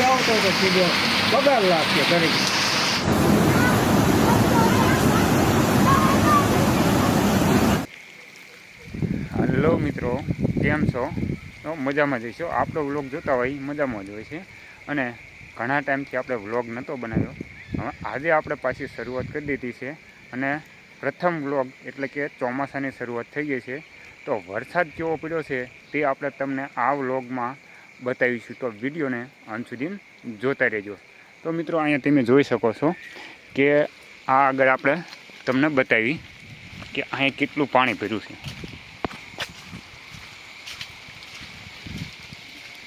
આવતો તો સીધો પગાર લાગશે ઘરે હલો મિત્રો. કેમ છો? તો મજામાં જઈશું આપણો વ્લોગ જોતા હોય, મજામાં જ હોય છે. અને ઘણા ટાઈમથી આપણે વ્લોગ નહોતો બનાવ્યો. હવે આજે આપણે પાછી શરૂઆત કરી દીધી છે. અને પ્રથમ વ્લોગ એટલે કે ચોમાસાની શરૂઆત થઈ ગઈ છે. તો વરસાદ કેવો પડ્યો છે તે આપણે તમને આ વ્લોગમાં બતાવીશું તો વિડીયોને અંત સુધી જોતા રહેજો. તો મિત્રો, અહીંયા તમે જોઈ શકો છો કે આ આગળ આપણે તમને બતાવી કે અહીંયા કેટલું પાણી ભર્યું છે.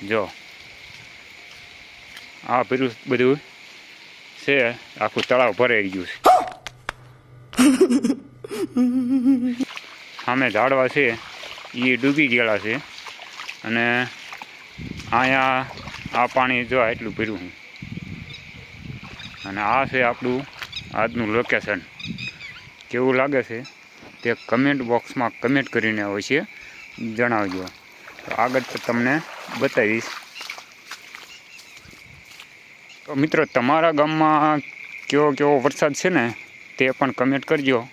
જો, આ પેલું બધું છે, આખું તળાવ ભરાઈ ગયું છે. સામે ઝાડવા છે એ ડૂબી ગયેલા છે અને અહીંયા આ પાણી જો એટલું પીરું અને આ છે આપણું આજનું લોકેશન કેવું લાગે છે? તે કમેન્ટ બોક્સમાં કમેન્ટ કરીને અવશ્ય જણાવજો. તો આગળ તમને બતાવીશ. તો મિત્રો, તમારા ગામમાં કેવો કેવો વરસાદ છે ને, તે પણ કમેન્ટ કરજો.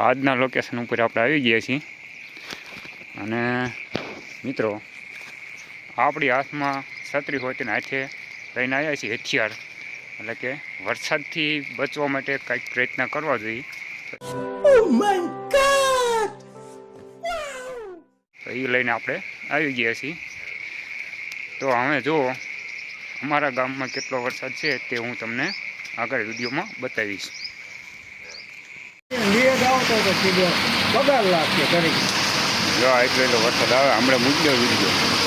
આજના લોકેશન ઉપર આપણે આવી ગયા છીએ. અને મિત્રો આપણી હાથમાં છત્રી હોય તેના હાથે લઈને આવ્યા છીએ હથિયાર. એટલે કે વરસાદથી બચવા માટે કંઈક પ્રયત્ન કરવા જોઈએ. તો એ લઈને આપણે આવી ગયા છીએ. તો હવે જો અમારા ગામમાં કેટલો વરસાદ છે તે હું તમને આગળ વિડીયોમાં બતાવીશ. લાગશે ઘરે. જો એટલો એટલો વરસાદ આવે હમણાં મૂક્યો વીડિયો.